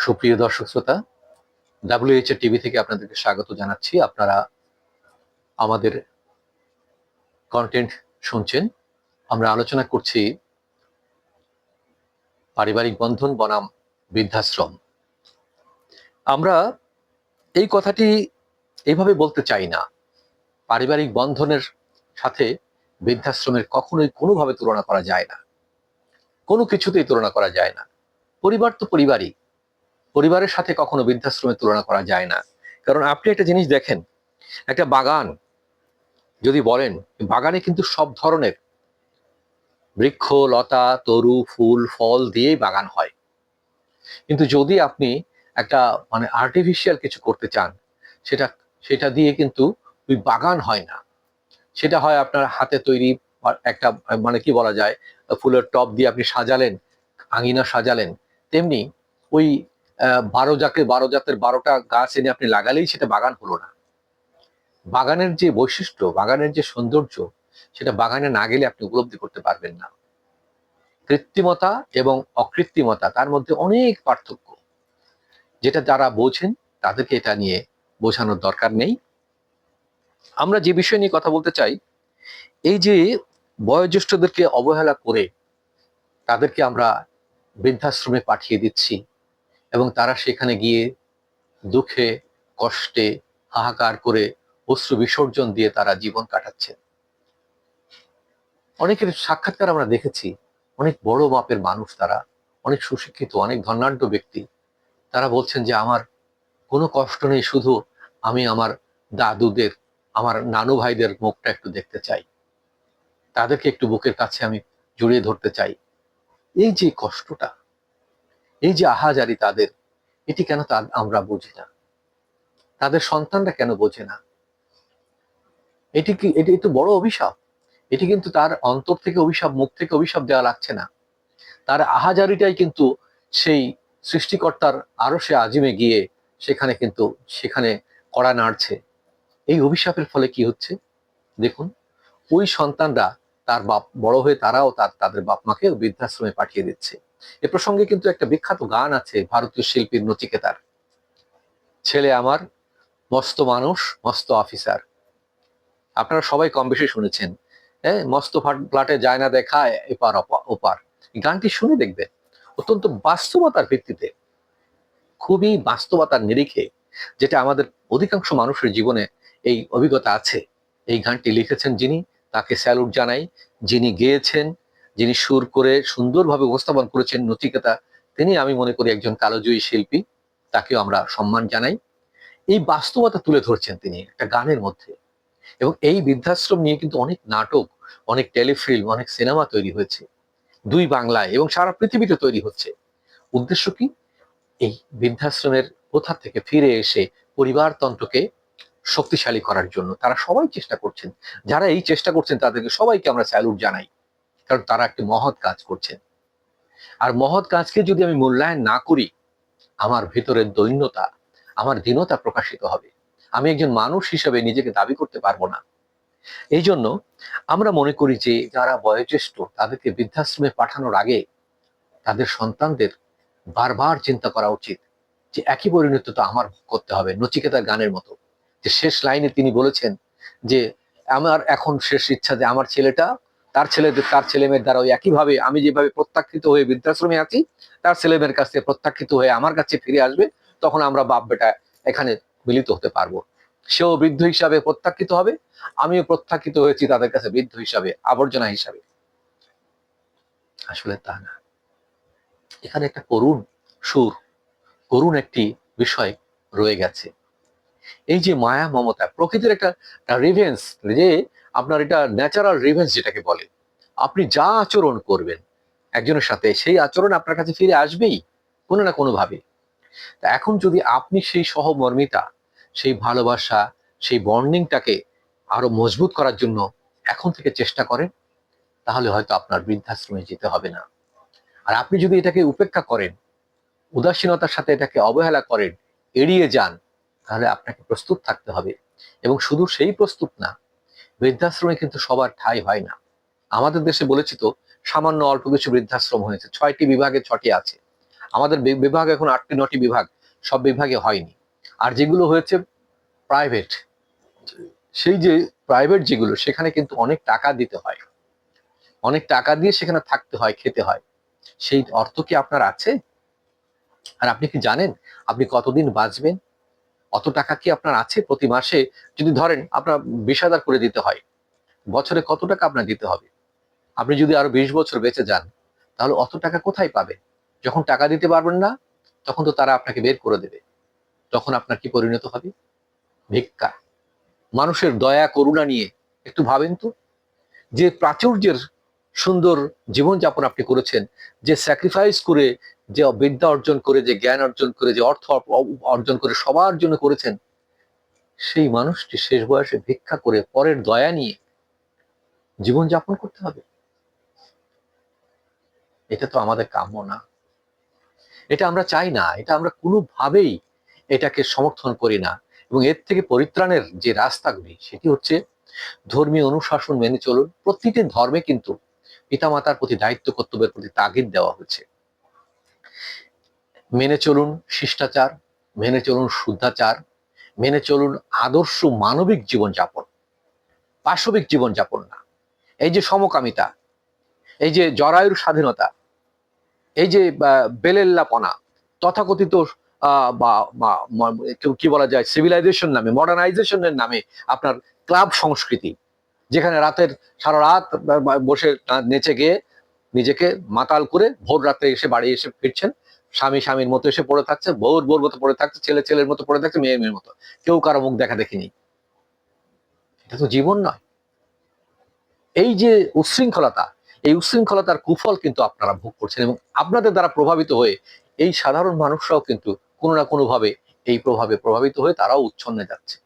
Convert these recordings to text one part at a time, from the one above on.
সুপ্রিয় দর্শক শ্রোতা ডাব্লিউএইচ টিভি থেকে আপনাদেরকে স্বাগত জানাচ্ছি। আপনারা আমাদের কন্টেন্ট শুনছেন। আমরা আলোচনা করছি পারিবারিক বন্ধন, বনাম, বৃদ্ধাশ্রম। আমরা এই কথাটি এইভাবে বলতে চাই না। পারিবারিক বন্ধনের সাথে বৃদ্ধাশ্রমের কখনোই কোনোভাবে তুলনা করা যায় না। কোনো কিছুতেই তুলনা করা যায় না। পরিবার তো পরিবারই। পরিবারের সাথে কখনো বৃদ্ধাশ্রমের তুলনা করা যায় না। কারণ আপনি একটা জিনিস দেখেন, একটা বাগান, যদি বলেন, বাগানে কিন্তু সব ধরনের বৃক্ষ, লতা, তরু, ফুল, ফল দিয়েই বাগান হয়। কিন্তু যদি আপনি একটা মানে আর্টিফিশিয়াল কিছু করতে চান, সেটা সেটা দিয়ে কিন্তু ওই বাগান হয় না। সেটা হয় আপনার হাতে তৈরি একটা মানে কি বলা যায়, ফুলের টব দিয়ে আপনি সাজালেন, আঙিনা সাজালেন, তেমনি ওই বারো জাতের বারো জাতের বারোটা গাছ এনে আপনি লাগালেই সেটা বাগান হলো না। বাগানের যে বৈশিষ্ট্য, বাগানের যে সৌন্দর্য, সেটা বাগানে না গেলে আপনি উপলব্ধি করতে পারবেন না। কৃত্রিমতা এবং অকৃত্রিমতা, তার মধ্যে অনেক পার্থক্য। যেটা যারা বোঝেন, তাদেরকে এটা নিয়ে বোঝানোর দরকার নেই। আমরা যে বিষয় নিয়ে কথা বলতে চাই, এই যে বয়োজ্যেষ্ঠদেরকে অবহেলা করে তাদেরকে আমরা বৃদ্ধাশ্রমে পাঠিয়ে দিচ্ছি এবং তারা সেখানে গিয়ে দুঃখে, কষ্টে, হাহাকার করে অশ্রু বিসর্জন দিয়ে তারা জীবন কাটাচ্ছে। অনেকের সাক্ষাৎকার আমরা দেখেছি, অনেক বড় মাপের মানুষ তারা, অনেক সুশিক্ষিত, অনেক ধনাঢ্য ব্যক্তি। তারা বলছেন যে, আমার কোনো কষ্ট নেই, শুধু আমি আমার দাদুদের, আমার নানু ভাইদের মুখটা একটু দেখতে চাই। তাদেরকে একটু বুকের কাছে আমি জড়িয়ে ধরতে চাই। এই যে কষ্টটা এই যে আহাজারি তাদের, এটি কেন তা আমরা বুঝি না? তাদের সন্তানরা কেন বোঝে না? এটি কি, এটি তো বড় অভিশাপ। এটি কিন্তু তার অন্তর থেকে অভিশাপ, মুখ থেকে অভিশাপ দেওয়া লাগছে না। তার আহাজারিটাই কিন্তু সেই সৃষ্টিকর্তার আরও সে আজিমে গিয়ে সেখানে কিন্তু, সেখানে কড়া নাড়ছে। এই অভিশাপের ফলে কি হচ্ছে? দেখুন, ওই সন্তানরা তার বাপ, বড় হয়ে তারাও তার, তাদের বাপ মাকে বৃদ্ধাশ্রমে পাঠিয়ে দিচ্ছে। এ প্রসঙ্গে কিন্তু একটা বিখ্যাত গান আছে ভারতীয় শিল্পীর নচিকেতার। ছেলে আমার, মস্ত মানুষ, মস্ত অফিসার। আপনারা সবাই কম বেশি শুনেছেন হ্যাঁ? মস্ত ফ্ল্যাটে যায় না দেখায়, এপার ওপার। গানটি শুনে দেখবেন, অত্যন্ত বাস্তবতার ভিত্তিতে, খুবই বাস্তবতার নিরিখে, যেটা আমাদের অধিকাংশ মানুষের জীবনে এই অভিজ্ঞতা আছে। এই গানটি লিখেছেন যিনি, তাকে স্যালুট জানাই, যিনি গেয়েছেন যিনি সুর করে সুন্দরভাবে উপস্থাপন করেছেন নচিকেতা তিনি আমি মনে করি একজন কালোজয়ী শিল্পী, তাকেও আমরা সম্মান জানাই। এই বাস্তবতা তুলে ধরছেন তিনি একটা গানের মধ্যে। এবং এই বৃদ্ধাশ্রম নিয়ে কিন্তু অনেক নাটক, অনেক টেলিফিল্ম, অনেক সিনেমা তৈরি হয়েছে। দুই বাংলায় এবং সারা পৃথিবীতে তৈরি হচ্ছে। উদ্দেশ্য কি? এই বৃদ্ধাশ্রমের কোথা থেকে ফিরে এসে পরিবারতন্ত্রকে শক্তিশালী করার জন্য। তারা সবাই চেষ্টা করছেন। যারা এই চেষ্টা করছেন, তাদেরকে সবাইকে আমরা স্যালুট জানাই। কারণ তারা একটি মহৎ কাজ করছেন আর মহৎ কাজকে যদি আমি মূল্যায়ন না করি, আমার ভেতরের দৈন্যতা, আমার দীনতা প্রকাশিত হবে। আমি একজন মানুষ হিসেবে নিজেকে দাবি করতে পারব না। এই জন্য আমরা মনে করি যে, যারা বয়োজ্যেষ্ঠ, তাদেরকে বৃদ্ধাশ্রমে পাঠানোর আগে তাদের সন্তানদের বারবার চিন্তা করা উচিত যে, একই পরিণত তো আমার করতে হবে, নচিকেতার গানের মতো। যে শেষ লাইনে তিনি বলেছেন যে, আমার এখন শেষ ইচ্ছা যে, আমার ছেলেটা তার ছেলেদের তার ছেলে মেয়ের দ্বারা ওই একইভাবে আমি যেভাবে প্রত্যাখ্যিত হয়ে বৃদ্ধাশ্রমে আছি, তার ছেলে মেয়ের কাছ থেকে প্রত্যাখ্যিত হয়ে আমার কাছে ফিরে আসবে, তখন আমরা বাপ বেটা এখানে মিলিত হতে পারব। সেও বৃদ্ধ হিসাবে প্রত্যাখ্যিত হবে, আমিও প্রত্যাখ্যিত হয়েছি তাদের কাছে বৃদ্ধ হিসাবে, আবর্জনা হিসাবে। আসলে তা না। এখানে একটা করুণ সুর, করুণ একটি বিষয় রয়ে গেছে। এই যে মায়া মমতা, প্রকৃতির একটা রিভেন্স যে আপনার এটা ন্যাচারাল রিভেন্স যেটাকে বলে। আপনি যা আচরণ করবেন, একজনের সাথে সেই আচরণ আপনার কাছে ফিরে আসবেই, কোনো না কোনোভাবে। তা এখন যদি আপনি সেই সহমর্মিতা, সেই ভালোবাসা, সেই বন্ডিংটাকে আরও মজবুত করার জন্য এখন থেকে চেষ্টা করেন, তাহলে হয়তো আপনার বৃদ্ধাশ্রমে যেতে হবে না। আর আপনি যদি এটাকে উপেক্ষা করেন, উদাসীনতার সাথে এটাকে অবহেলা করেন, এড়িয়ে যান, তাহলে আপনাকে প্রস্তুত থাকতে হবে। এবং শুধু সেই প্রস্তুত না বৃদ্ধাশ্রমে কিন্তু সবার ঠাঁই হয় না। আমাদের দেশে বলেছি তো, সামান্য অল্প কিছু বৃদ্ধাশ্রম হয়েছে, ছয়টি বিভাগে ছটি আছে। আমাদের বিভাগ এখন আটটি, নটি বিভাগ, সব বিভাগে হয়নি। আর যেগুলো হয়েছে প্রাইভেট সেই যে প্রাইভেট যেগুলো, সেখানে কিন্তু অনেক টাকা দিতে হয়। অনেক টাকা দিয়ে সেখানে থাকতে হয়, খেতে হয়। সেই অর্থ কি আপনার আছে? আর আপনি কি জানেন আপনি কতদিন বাঁচবেন? অত টাকা কি আপনার আছে প্রতি মাসে? যদি ধরেন আপনার বিশ হাজার করে দিতে হয়, বছরে কত টাকা আপনার দিতে হবে? আপনি যদি আরও বিশ বছর বেঁচে যান, তাহলে অত টাকা কোথায় পাবেন? যখন টাকা দিতে পারবেন না, তখন তো তারা আপনাকে বের করে দেবে। তখন আপনার কি পরিণত হবে? ভিক্ষা। মানুষের দয়া, করুণা নিয়ে একটু ভাবেন তো। যে প্রাচুর্যের সুন্দর জীবনযাপন আপনি করেছেন, যে স্যাক্রিফাইস করে যে বিদ্যা অর্জন করে, যে জ্ঞান অর্জন করে, যে অর্থ অর্জন করে, সবার জন্য করেছেন, সেই মানুষটি শেষ বয়সে ভিক্ষা করে পরের দয়া নিয়ে জীবনযাপন করতে হবে। এটা তো আমাদের কাম্য না। এটা আমরা চাই না, এটা আমরা কোনোভাবেই এটাকে সমর্থন করি না। এবং এর থেকে পরিত্রাণের যে রাস্তাগুলি, সেটি হচ্ছে ধর্মীয় অনুশাসন মেনে চলুন। প্রতিটি ধর্মে কিন্তু পিতামাতার প্রতি দায়িত্ব, কর্তব্যের প্রতি তাগিদ দেওয়া হয়েছে। মেনে চলুন শিষ্টাচার, মেনে চলুন শুদ্ধাচার, মেনে চলুন আদর্শ মানবিক জীবনযাপন। পাশবিক জীবনযাপন না। এই যে সমকামিতা, এই যে জরায়ুর স্বাধীনতা, এই যে বেলেল্লাপনা, তথাকথিত বা কি বলা যায় সিভিলাইজেশন নামে মডার্নাইজেশনের নামে আপনার ক্লাব সংস্কৃতি, যেখানে রাতের, সারা রাত বসে নেচে গিয়ে নিজেকে মাতাল করে ভোর রাতে এসে বাড়ি এসে ফিরছেন স্বামী স্বামীর মতো এসে পড়ে থাকছে, বউর বউর মতো পড়ে থাকছে, ছেলে ছেলের মতো পড়ে থাকছে মেয়ের মেয়ের মতো। কেউ কারও মুখ দেখা দেখিনি। এটা তো জীবন নয়। এই যে উচ্ছৃঙ্খলতা, এই উচ্ছৃঙ্খলতার কুফল কিন্তু আপনারা ভোগ করছেন এবং আপনাদের দ্বারা প্রভাবিত হয়ে এই সাধারণ মানুষরাও কিন্তু কোনো না কোনো ভাবে এই প্রভাবে প্রভাবিত হয়ে তারাও উচ্ছন্নে যাচ্ছে।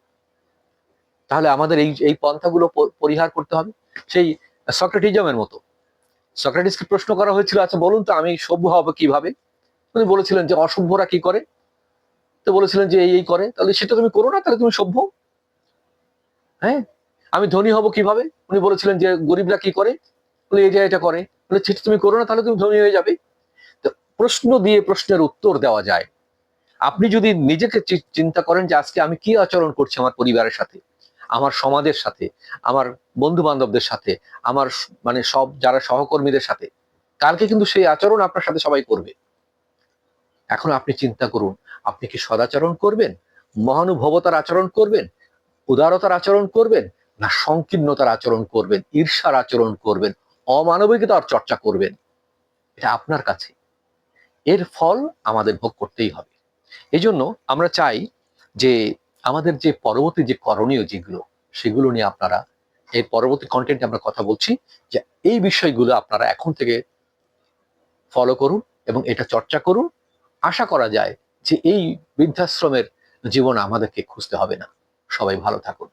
তাহলে আমাদের এই এই পন্থাগুলো পরিহার করতে হবে। সেই সক্রেটিজমের মতো। সক্রেটিসকে প্রশ্ন করা হয়েছিল আচ্ছা বলুন তো আমি সভ্য হব কীভাবে? উনি বলেছিলেন যে অসভ্যরা কি করে? তো বলেছিলেন যে এই এই করে। তাহলে সেটা তুমি করো না, তাহলে তুমি সভ্য। হ্যাঁ? আমি ধনী হব কীভাবে? উনি বলেছিলেন যে গরিবরা কি করে? বলে, এই যে এটা করে। বলে, সেটা তুমি করো না, তাহলে তুমি ধনী হয়ে যাবে। তো প্রশ্ন দিয়ে প্রশ্নের উত্তর দেওয়া যায়। আপনি যদি নিজেকে চিন্তা করেন যে আজকে আমি কি আচরণ করছি আমার পরিবারের সাথে, আমার সমাজের সাথে, আমার বন্ধু বান্ধবদের সাথে, আমার মানে সব যারা সহকর্মীদের সাথে, কালকে কিন্তু সেই আচরণ আপনার সাথে সবাই করবে। এখন আপনি চিন্তা করুন, আপনি কি সদাচরণ করবেন? মহানুভবতার আচরণ করবেন? উদারতার আচরণ করবেন? না সংকীর্ণতার আচরণ করবেন? ঈর্ষার আচরণ করবেন? অমানবিকতার চর্চা করবেন? এটা আপনার কাছে। এর ফল আমাদের ভোগ করতেই হবে। এই জন্য আমরা চাই যে আমাদের যে পরবর্তী যে করণীয় যেগুলো, সেগুলো নিয়ে আপনারা এর পরবর্তী কন্টেন্টে আমরা কথা বলছি যে এই বিষয়গুলো আপনারা এখন থেকে ফলো করুন এবং এটা চর্চা করুন। আশা করা যায় যে এই বৃদ্ধাশ্রমের জীবন আমাদেরকে খুঁজতে হবে না। সবাই ভালো থাকুন।